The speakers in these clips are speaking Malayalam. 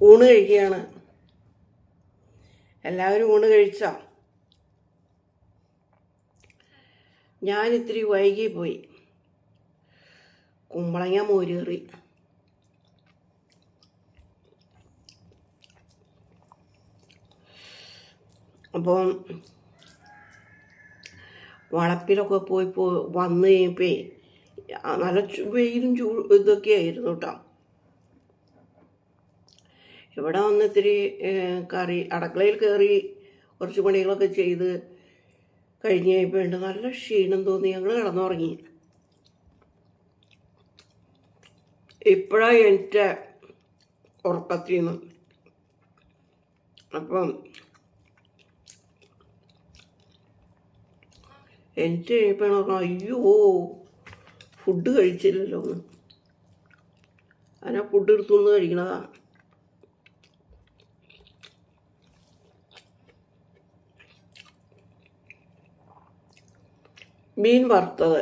ഊണ് കഴിക്കുകയാണ്. എല്ലാവരും ഊണ് കഴിച്ചോ? ഞാനിത്തിരി വൈകി പോയി. കുമ്പളങ്ങ മോരേറി. അപ്പം വളപ്പിലൊക്കെ പോയി പോ വന്നു കഴിയുമ്പോൾ നല്ല വെയിലും ചൂ ഇതൊക്കെ ആയിരുന്നു കേട്ടോ ഇവിടെ വന്ന് ഇത്തിരി കറി അടുക്കളയിൽ കയറി കുറച്ച് പണികളൊക്കെ ചെയ്ത് കഴിഞ്ഞ് കഴിയുമ്പോണ്ട് നല്ല ക്ഷീണം തോന്നി. ഞങ്ങൾ കിടന്നുറങ്ങി. ഇപ്പോഴാണ് എന്റെ ഉറക്കത്തിൽ നിന്ന് അപ്പം എന്റെ കഴിയുമ്പോഴാണ് അയ്യോ ഫുഡ് കഴിച്ചില്ലല്ലോ. ഒന്ന് അതിനാ ഫുഡ് എടുത്തുനിന്ന് കഴിക്കണതാ. മീൻ വറുത്തത്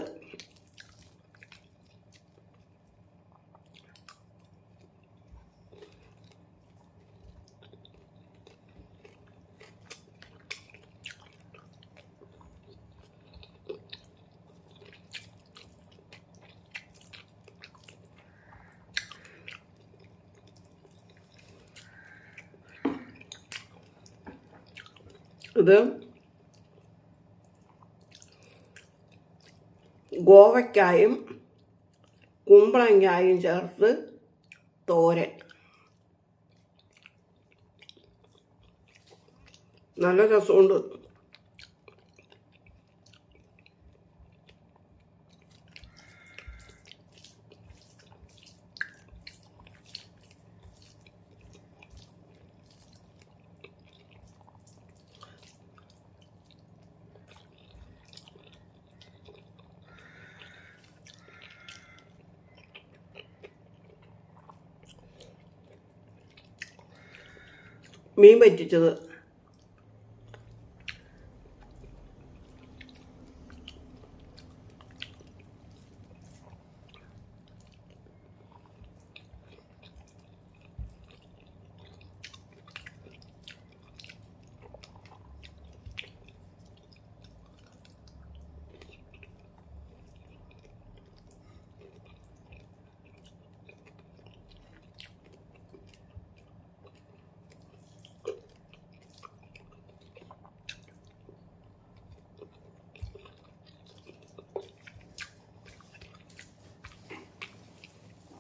ഇത് ഗോവയ്ക്കായും കുമ്പളങ്ങായും ചേർത്ത് തോരൻ. നല്ല രസമുണ്ട്. മീൻ പറ്റിച്ചത്